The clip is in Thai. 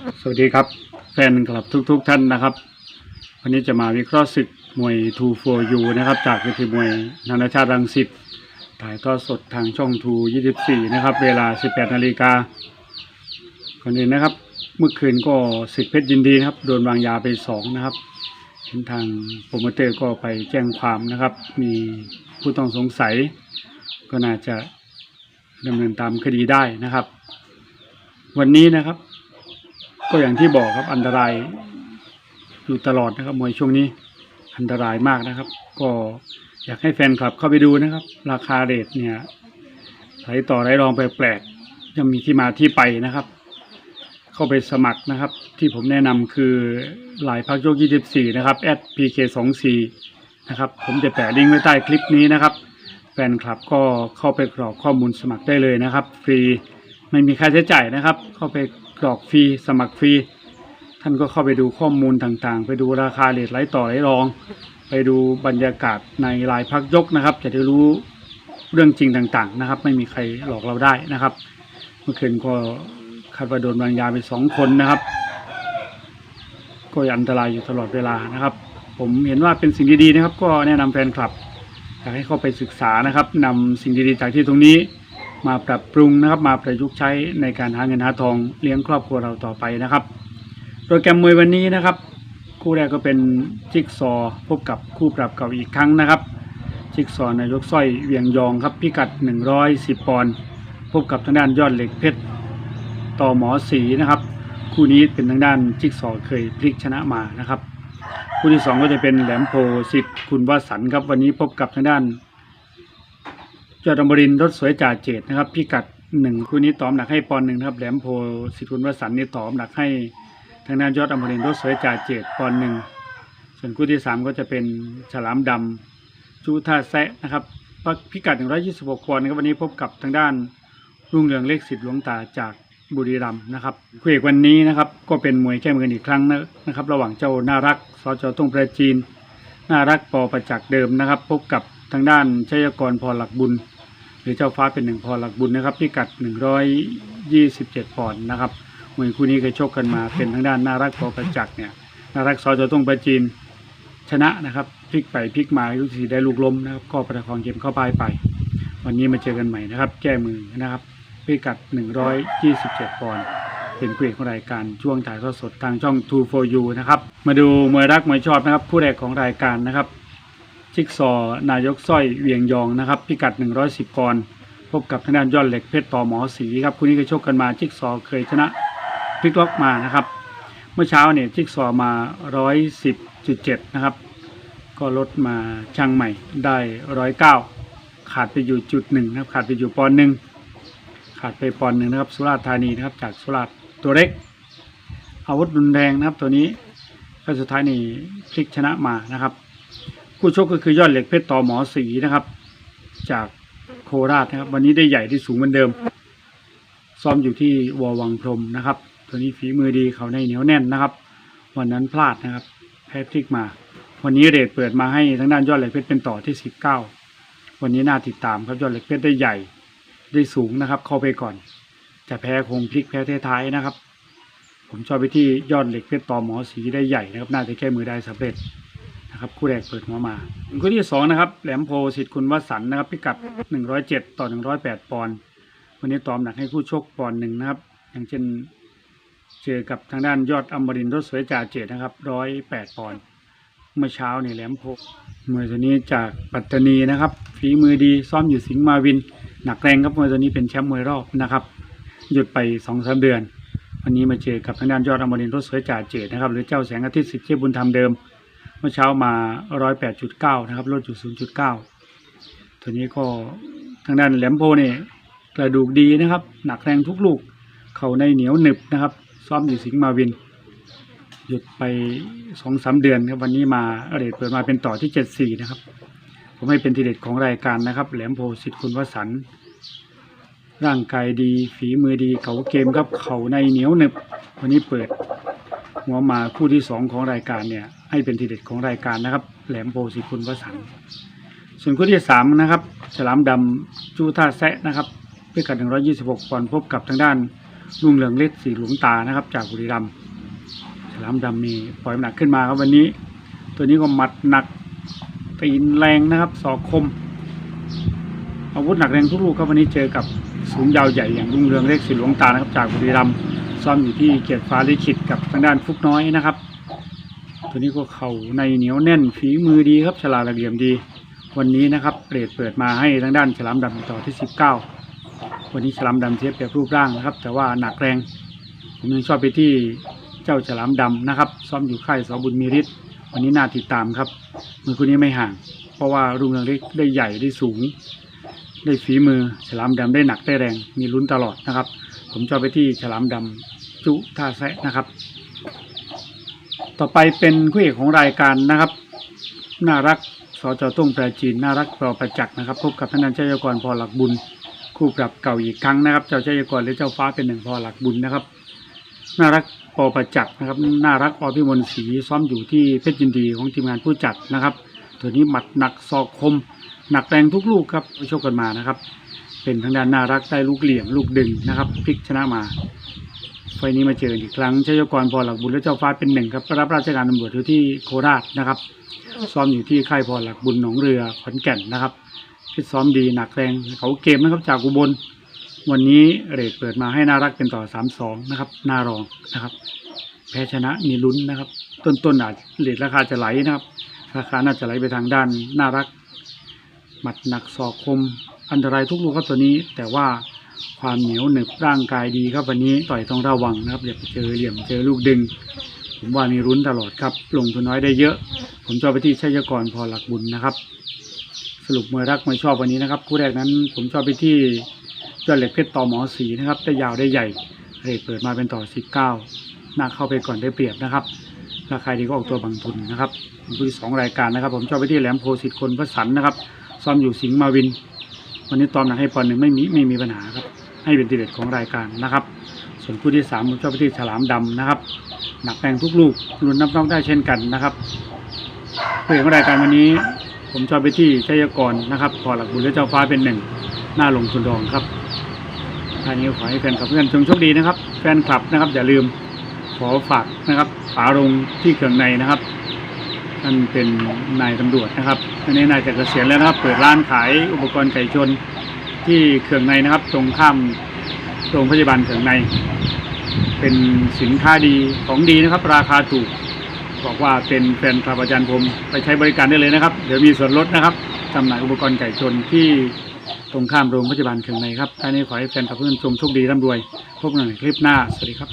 สวัสดีครับ แฟนคลับทุกๆทท่านนะครับ วันนี้จะมาวิเคราะห์ศึกมวย 2 4 U นะครับ จากเวทีมวยนานาชาติรังสิตถ่ายทอดสดทางช่องทู24 นะครับ เวลา 18นาฬิกาก่อนอื่นนะครับ เมื่อคืนก็สิทธิเพชรยินดีนะครับ โดนวางยาไป 2 นะครับเห็นทางโปรโมเตอร์ก็ไปแจ้งความนะครับ มีผู้ต้องสงสัย ก็น่าจะดำเนินตามคดีได้นะครับ วันนี้นะครับ ก็อย่างที่บอกครับอันตรายอยู่ตลอดนะครับมวยช่วงนี้ อันตรายมากนะครับ ก็อยากให้แฟนคลับเข้าไปดูนะครับ ราคาเรทเนี่ยไหลต่อไหลรองไปแปลกยังมีที่มาที่ไปนะครับ เข้าไปสมัครนะครับ ที่ผมแนะนำคือหลายพักโยก 24 นะครับ @pk24 นะครับ ผมจะแปะลิงก์ไว้ใต้คลิปนี้นะครับ แฟนคลับก็เข้าไปกรอกข้อมูลสมัครได้เลยนะครับ ฟรีไม่มีค่าใช้จ่ายนะครับ เข้าไป กรอกฟรีสมัครฟรีท่านก็เข้าไปดูข้อมูลต่างๆ ไปดูราคาเลทไหลต่อไหลรอง ไปดูบรรยากาศในรายพักยกนะครับ จะได้รู้เรื่องจริงต่างๆนะครับ ไม่มีใครหลอกเราได้นะครับ เมื่อคืนก็คาดว่าโดนวางยาไปสองคนนะครับ ก็อันตรายอยู่ตลอดเวลานะครับ ผมเห็นว่าเป็นสิ่งดีๆนะครับ ก็แนะนำแฟนคลับอยากให้เข้าไปศึกษานะครับนำสิ่งดีๆจากที่ตรงนี้ มาปรับปรุงนะครับมาประยุกต์ใช้ในการหาเงินหาทองเลี้ยงครอบครัวเราต่อไปนะครับ โปรแกรมมวยวันนี้นะครับ คู่แรกก็เป็นจิกซอพบกับคู่ปรับเก่าอีกครั้งนะครับ จิกซอนายกสร้อยเวียงยองครับพิกัด 110 ปอนด์พบกับทางด้านยอดเหล็กเพชรต่อหมอสีนะครับ คู่นี้เป็นทางด้านจิกซอเคยพลิกชนะมานะครับ คู่ที่สองก็จะเป็นแหลมโพสิทธิ์คุณวสันครับวันนี้พบกับทางด้าน ยอดอมรินทร์รถสวยจ่าเจตนะครับพิกัดหนึ่งคู่นี้ตอมหนักให้ปอนหนึ่งนะครับแหลมโพสิทธิ์คุณวสันนี่ตอมหนักให้ทางด้านยอดอมรินทร์รถสวยจ่าเจตปอนหนึ่งส่วนคู่ที่สามก็จะเป็นฉลามดำจูท่าแซะนะครับพิกัด126ปอนด์นะครับวันนี้พบกับทางด้านรุ่งเรืองเลขสิทธิ์หลวงตาจากบุรีรัมย์นะครับคู่เอกวันนี้นะครับก็เป็นมวยแก้มือกันอีกครั้งนะครับ ระหว่างเจ้าน่ารักสจต้งประจีนน่ารักปอประจักษ์เดิมนะครับ พบกับทางด้านชัยกรพรหลักบุญ หรือเจ้าฟ้าเป็นหนึ่งพรหลักบุญนะครับพิกัด 127 ปอนด์นะครับมวยคู่นี้เคยชกกันมาเป็นทางด้านน่ารักปอประจักษ์เนี่ยน่ารักซอจะต้องประจีนชนะนะครับพลิกไปพลิกมาลูกสีได้ลูกล้มนะครับก็ประคองเกมเข้าไปไป วันนี้มาเจอกันใหม่นะครับ แก้มือนะครับพิกัด 127 ปอนด์เป็นคู่เอกของรายการช่วงถ่ายทอดสดทางช่อง 2 for you นะครับมาดูมวยรักมวยชอบนะครับคู่แรกของรายการนะครับ ชิกซอนายกสร้อยเวียงยองนะครับ พิกัด 110ปอนด์พบกับทางด้านยอดเหล็กเพชรต่อหมอสีครับคู่นี้เคยชกกันมาชิกซอเคยชนะพลิกล็อกมานะครับ เมื่อเช้าเนี่ยชิกซอมา 110.7 นะครับ ก็ลดมาช่างใหม่ได้ 109 ขาดไปอยู่จุดหนึ่งนะครับ ขาดไปอยู่ปอนหนึ่งขาดไปปอนหนึ่งนะครับสุราษฎร์ธานีนะครับจากสุราษฎร์ตัวเล็ก อาวุธรุนแรงนะครับตัวนี้ก็สุดท้ายนี่พลิกชนะมานะครับ คู่ชกก็คือยอดเหล็กเพชรต่อหมอสีนะครับ จากโคราชนะครับ วันนี้ได้ใหญ่ที่สูงเหมือนเดิม ซ้อมอยู่ที่วอวังพรมนะครับ ตัวนี้ฝีมือดีเขาในเหนียวแน่นนะครับ วันนั้นพลาดนะครับ แพ้พลิกมา วันนี้เรทเปิดมาให้ทางด้านยอดเหล็กเพชรเป็นต่อที่สิบเก้าวันนี้น่าติดตามครับยอดเหล็กเพชรได้ใหญ่ได้สูงนะครับ เข้าไปก่อน จะแพ้คงพลิกแพ้ท้ายนะครับ ผมชอบไปที่ยอดเหล็กเพชรต่อหมอสีได้ใหญ่นะครับ น่าจะแก้มือได้สำเร็จ นะครับคู่แรกเปิดหัวมาคู่ที่สองนะครับแหลมโพสิทธิ์คุณวสันต์นะครับพิกัด107ต่อ108ปอนด์วันนี้ตอมหนักให้คู่ชกปอนด์หนึ่งนะครับ อย่างเช่นเจอกับทางด้านยอดอมรินทร์รถสวยจ่าเจตนะครับ108ปอนด์เมื่อเช้านี่แหลมโพมวยตัวนี้จากปัตตานีนะครับฝีมือดีซ้อมอยู่สิงห์มาวิน หนักแรงครับมวยตัวนี้เป็นแชมป์มวยรอบนะครับ หยุดไปสองสามเดือน วันนี้มาเจอกับทางด้านยอดอมรินทร์รถสวยจ่าเจตนะครับหรือเจ้าแสงอาทิตย์สิทธิ์เชบุญธรรมเดิม เมื่อเช้ามา108.9นะครับลดอยู่0.9ตัวนี้ก็ทางด้านแหลมโพนี่กระดูกดีนะครับ หนักแรงทุกลูก เข่าในเหนียวหนึบนะครับ ซ้อมอยู่สิงห์มาวิน หยุดไปสองสามเดือนครับวันนี้มาเรทเปิดมาเป็นต่อที่74นะครับ ผมให้เป็นทีเด็ดของรายการนะครับ แหลมโพสิทธิ์คุณวสันต์ร่างกายดีฝีมือดีเขาเกมครับ เข่าในเหนียวหนึบ วันนี้เปิดหัวมาคู่ที่สองของรายการเนี่ย ให้เป็นทีเด็ดของรายการนะครับ แหลมโพสิคุณวสันส่วนคู่ที่สามนะครับฉลามดำจูท่าแซะนะครับพิกัด 126ปอนด์พบกับทางด้านรุ่งเรืองเล็กสีหลวงตานะครับ จากบุรีรัมย์ฉลามดำนี่ปล่อยหนักขึ้นมาครับวันนี้ ตัวนี้ก็หมัดหนักตีนแรงนะครับศอกคม อาวุธหนักแรงทุกลูกครับวันนี้เจอกับสูงยาวใหญ่อย่างรุ่งเรืองเล็กสีหลวงตานะครับจากบุรีรัมย์ซ่อมอยู่ที่เกียรติฟ้าลิขิตกับทางด้านฟุกน้อยนะครับ ตัวนี้ก็เข่าในเหนียวแน่นฝีมือดีครับฉลาดระเบียมดี วันนี้นะครับเปรดเปิดมาให้ทางด้านฉลามดำต่อที่ 19 วันนี้ฉลามดำเทียบแบบรูปร่างนะครับ แต่ว่าหนักแรงผมยังชอบไปที่เจ้าฉลามดำนะครับ ซ้อมอยู่ค่ายสอบุญมีฤทธิ์วันนี้น่าติดตามครับมือคนนี้ไม่ห่าง เพราะว่ารุ่งเรืองเล็กได้ใหญ่ได้สูง ได้ฝีมือฉลามดำได้หนักได้แรง มีลุ้นตลอดนะครับ ผมชอบไปที่ฉลามดำจุท่าแซะนะครับ ต่อไปเป็นคู่เอกของรายการนะครับ น่ารักสจต้งแปรจีนน่ารักปอประจักษ์นะครับ พบกับท่านนันชัยกรพอหลักบุญ คู่ปรับเก่าอีกครั้งนะครับ เจ้าชัยกรหรือเจ้าฟ้าเป็นหนึ่งพอหลักบุญนะครับ น่ารักปอประจักษ์นะครับ น่ารักอพิมลศรีซ้อมอยู่ที่เพชรยินดีของทีมงานผู้จัดนะครับ ตัวนี้หมัดหนักศอกคม หนักแรงทุกลูกครับไปชกกันมานะครับ เป็นทางด้านน่ารักได้ลูกเหลี่ยมลูกดึงนะครับพลิกชนะมา ไฟล์นี้มาเจอกันอีกครั้งชัยกรพอหลักบุญและเจ้าฟ้าเป็นหนึ่งครับรับราชการตำรวจอยู่ที่โคราชนะครับ ซ้อมอยู่ที่ค่ายพอหลักบุญหนองเรือขอนแก่นนะครับฟิตซ้อมดีหนักแรงเขาเกมนะครับจากอุบล วันนี้เรทเปิดมาให้น่ารักเป็นต่อสามสองนะครับหน้ารองนะครับ แพ้ชนะมีลุ้นนะครับต้นต้นๆอาจเรทราคาจะไหลนะครับ ราคาน่าจะไหลไปทางด้านน่ารักหมัดหนักศอกคมอันตรายทุกลูกครับตัวนี้แต่ว่า ความเหนียวหนึบร่างกายดีครับวันนี้ต่อยต้องระวังนะครับอย่าไปเจอเหลี่ยมเจอลูกดึง ผมว่ามีรุ้นตลอดครับ ลงทุนน้อยได้เยอะ ผมชอบไปที่ชัยกรพอหลักบุญนะครับ สรุปมวยรักมวยชอบวันนี้นะครับ คู่แรกนั้น ผมชอบไปที่ยอดเหล็กเพชรต่อหมอสีนะครับได้ยาวได้ใหญ่เรทเปิดมาเป็นต่อ 19น่าเข้าไปก่อนได้เปรียบนะครับราคาดีก็ออกตัวบางทุนนะครับคู่ที่สองรายการนะครับ ผมชอบไปที่แหลมโพสิทธิ์คนพระสันนะครับ ซ้อมอยู่สิงห์มาวิน วันนี้ตอมหนักให้ปอนหนึ่งไม่มีไม่มีปัญหาครับ ให้เป็นทีเด็ดของรายการนะครับ ส่วนคู่ที่สามผมชอบไปที่ฉลามดำนะครับ หนักแรงทุกลูกลุ้นนับน้องได้เช่นกันนะครับเพื่อนของรายการวันนี้ ผมชอบไปที่ชัยกรนะครับพอหลักบุญและเจ้าฟ้าเป็นหนึ่งหน้าลงทุนรองครับท่านี้ขอให้แฟนคลับเพื่อนจงโชคดีนะครับ แฟนคลับนะครับอย่าลืมขอฝากนะครับป๋ารงที่เครื่องในนะครับ ท่านเป็นนายตำรวจนะครับตอนนี้นายจะเกษียณแล้วนะครับ เปิดร้านขายอุปกรณ์ไก่ชนที่เครื่องในนะครับ ตรงข้ามโรงพยาบาลเครื่องใน เป็นสินค้าดีของดีนะครับ ราคาถูกบอกว่าเป็นแฟนคลับอาจารย์ผมไปใช้บริการได้เลยนะครับ เดี๋ยวมีส่วนลดนะครับจำหน่ายอุปกรณ์ไก่ชนที่ตรงข้ามโรงพยาบาลเคืองในครับท่านี้ขอให้แฟนคลับเพื่อนชมโชคดีร่ำรวย พบกันในคลิปหน้า สวัสดีครับ